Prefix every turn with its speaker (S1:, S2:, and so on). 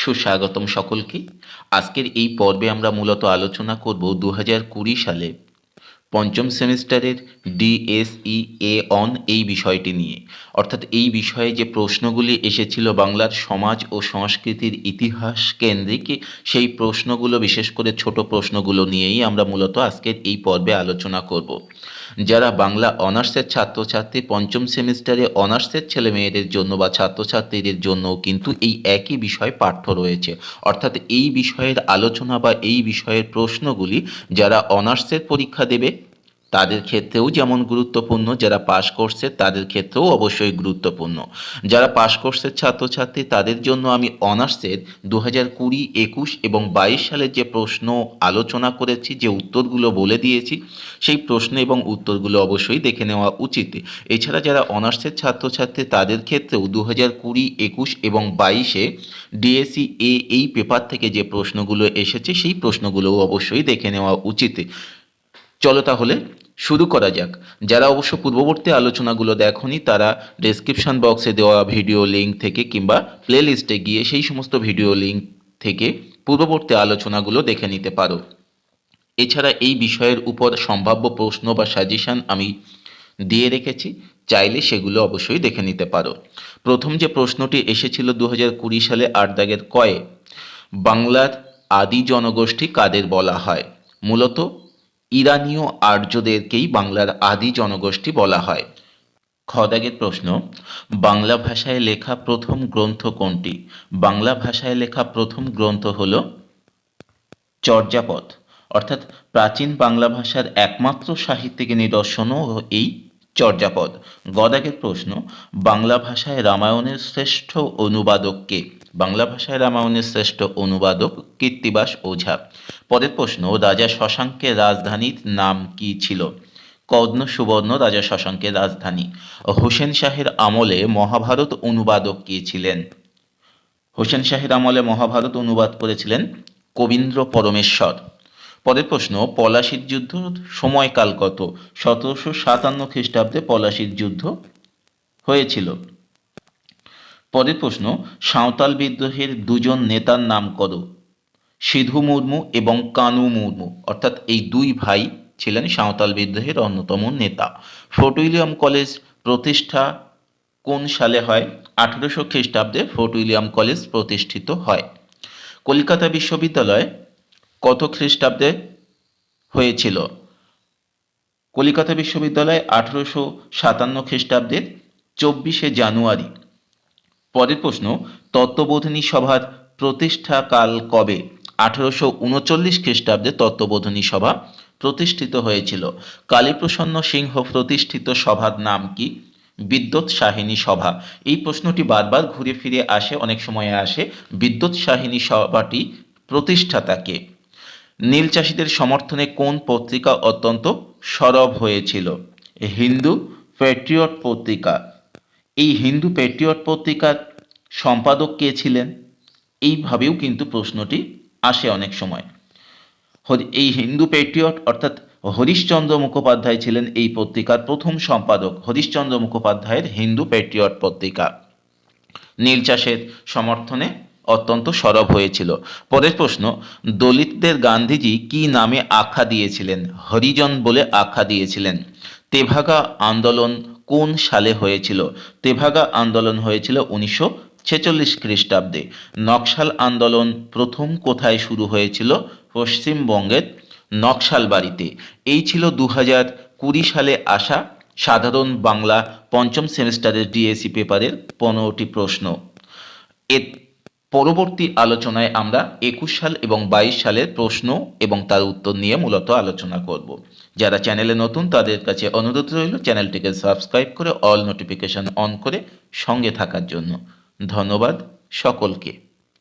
S1: সুস্বাগতম সকলকে। আজকের এই পর্বে আমরা মূলত আলোচনা করব দু হাজার কুড়ি সালে পঞ্চম সেমিস্টারের ডিএসই এ অন এই বিষয়টি নিয়ে। অর্থাৎ এই বিষয়ে যে প্রশ্নগুলি এসেছিল বাংলার সমাজ ও সংস্কৃতির ইতিহাস কেন্দ্রিক, সেই প্রশ্নগুলো বিশেষ করে ছোট প্রশ্নগুলো নিয়েই আমরা মূলত আজকের এই পর্বে আলোচনা করব। যারা বাংলা অনার্সের ছাত্রছাত্রী, পঞ্চম সেমিস্টারে অনার্সের ছেলে মেয়েদের জন্য বা ছাত্রছাত্রীদের জন্য কিন্তু এই একই বিষয় পাঠ্য রয়েছে। অর্থাৎ এই বিষয়ের আলোচনা বা এই বিষয়ের প্রশ্নগুলি যারা অনার্সের পরীক্ষা দেবে তাদের ক্ষেত্রেও যেমন গুরুত্বপূর্ণ, যারা পাশ করছে তাদের ক্ষেত্রেও অবশ্যই গুরুত্বপূর্ণ। যারা পাশ কোর্সের ছাত্রছাত্রী, তাদের জন্য আমি অনার্সের দু হাজার কুড়ি, একুশ এবং বাইশ সালের যে প্রশ্ন আলোচনা করেছি, যে উত্তরগুলো বলে দিয়েছি, সেই প্রশ্ন এবং উত্তরগুলো অবশ্যই দেখে নেওয়া উচিত। এছাড়া যারা অনার্সের ছাত্রছাত্রী, তাদের ক্ষেত্রেও দু হাজার কুড়ি, একুশ এবং বাইশে ডিএসসি এ এই পেপার থেকে যে প্রশ্নগুলো এসেছে, সেই প্রশ্নগুলোও অবশ্যই দেখে নেওয়া উচিত। চলো তাহলে শুরু করা যাক। যারা অবশ্য পূর্ববর্তী আলোচনাগুলো দেখনি, তারা ডেসক্রিপশন বক্সে দেওয়া ভিডিও লিঙ্ক থেকে কিংবা প্লে লিস্টে গিয়ে সেই সমস্ত ভিডিও লিঙ্ক থেকে পূর্ববর্তী আলোচনাগুলো দেখে নিতে পারো। এছাড়া এই বিষয়ের উপর সম্ভাব্য প্রশ্ন বা সাজেশন আমি দিয়ে রেখেছি, চাইলে সেগুলো অবশ্যই দেখে নিতে পারো। প্রথম যে প্রশ্নটি এসেছিল দু হাজার কুড়ি সালে আট দাগের কয়ে, বাংলার আদি জনগোষ্ঠী কাদের বলা হয়? মূলত ইরানীয় আর্যদেরকেই বাংলার আদি জনগোষ্ঠী বলা হয়। খদাগের প্রশ্ন, বাংলা ভাষায় লেখা প্রথম গ্রন্থ কোনটি? বাংলা ভাষায় লেখা প্রথম গ্রন্থ হল চর্যাপদ। অর্থাৎ প্রাচীন বাংলা ভাষার একমাত্র সাহিত্যিক নিদর্শনও এই চর্যাপদ। গদাগের প্রশ্ন, বাংলা ভাষায় রামায়ণের শ্রেষ্ঠ অনুবাদককে বাংলা ভাষায় রামায়ণের শ্রেষ্ঠ অনুবাদক কীর্তিবাস ওঝা। পরের প্রশ্ন, রাজা শশাঙ্কের রাজধানীর নাম কি ছিল? কর্ণ সুবর্ণ, রাজা শশাঙ্কের রাজধানী। হোসেন শাহের আমলে মহাভারত অনুবাদক কে ছিলেন? হোসেন শাহের আমলে মহাভারত অনুবাদ করেছিলেন কবীন্দ্র পরমেশ্বর। পরের প্রশ্ন, পলাশির যুদ্ধ সময়কাল কত? সতেরোশো সাতান্ন খ্রিস্টাব্দে পলাশির যুদ্ধ হয়েছিল। পরের প্রশ্ন, সাঁওতাল বিদ্রোহের দুজন নেতার নাম করো সিধু মুর্মু এবং কানু মুর্মু। অর্থাৎ এই দুই ভাই ছিলেন সাঁওতাল বিদ্রোহের অন্যতম নেতা। ফোর্ট উইলিয়াম কলেজ প্রতিষ্ঠা কোন সালে হয়? আঠেরোশো খ্রিস্টাব্দে ফোর্ট উইলিয়াম কলেজ প্রতিষ্ঠিত হয়। কলকাতা বিশ্ববিদ্যালয় কত খ্রিস্টাব্দে হয়েছিল? কলিকাতা বিশ্ববিদ্যালয় আঠেরোশো সাতান্ন খ্রিস্টাব্দের চব্বিশে জানুয়ারি। পরের প্রশ্ন, তত্ত্ববোধিনী সভার প্রতিষ্ঠাকাল কবে? আঠারোশো উনচল্লিশ খ্রিস্টাব্দে তত্ত্ববোধিনী সভা প্রতিষ্ঠিত হয়েছিল। কালীপ্রসন্ন সিংহ প্রতিষ্ঠিত সভার নাম কি? বিদ্যুৎ সাহিনী সভা। এই প্রশ্নটি বারবার ঘুরে ফিরে আসে, অনেক সময় আসে। বিদ্যুৎ সাহিনী সভাটি প্রতিষ্ঠাতাকে নীল চাষিদের সমর্থনে কোন পত্রিকা অত্যন্ত সরব হয়েছিল? হিন্দু প্যাট্রিয়ট পত্রিকা। এই হিন্দু প্যাট্রিয়ট পত্রিকার সম্পাদক কে ছিলেন? এইভাবেও কিন্তু প্রশ্নটি আসে অনেক সময়। এই হিন্দু পেট্রিয়ট অর্থাৎ হরিশ্চন্দ্র মুখোপাধ্যায় ছিলেন এই পত্রিকার প্রথম সম্পাদক। হরিশ্চন্দ্র মুখোপাধ্যায়ের হিন্দু পেট্রিয়ট পত্রিকা। নীল চাষের সমর্থনে অত্যন্ত সরব হয়েছিল। পরের প্রশ্ন, দলিতদের গান্ধীজি কি নামে আখ্যা দিয়েছিলেন? হরিজন বলে আখ্যা দিয়েছিলেন। তেভাগা আন্দোলন কোন সালে হয়েছিল? তেভাগা আন্দোলন হয়েছিল উনিশশো ছেচল্লিশ খ্রিস্টাব্দে নকশাল আন্দোলন প্রথম কোথায় শুরু হয়েছিল? পশ্চিমবঙ্গের নকশালবাড়িতে এই ছিল দু হাজার কুড়ি সালে আসা সাধারণ বাংলা পঞ্চম সেমিস্টারের ডিএসসি পেপারের পনেরোটি প্রশ্ন। এর পরবর্তী আলোচনায় আমরা একুশ সাল এবং বাইশ সালের প্রশ্ন এবং তার উত্তর নিয়ে মূলত আলোচনা করব। যারা চ্যানেলে নতুন, তাদের কাছে অনুরোধ রইল চ্যানেলটিকে সাবস্ক্রাইব করে অল নোটিফিকেশন অন করে সঙ্গে থাকার জন্য। ধন্যবাদ সকলকে।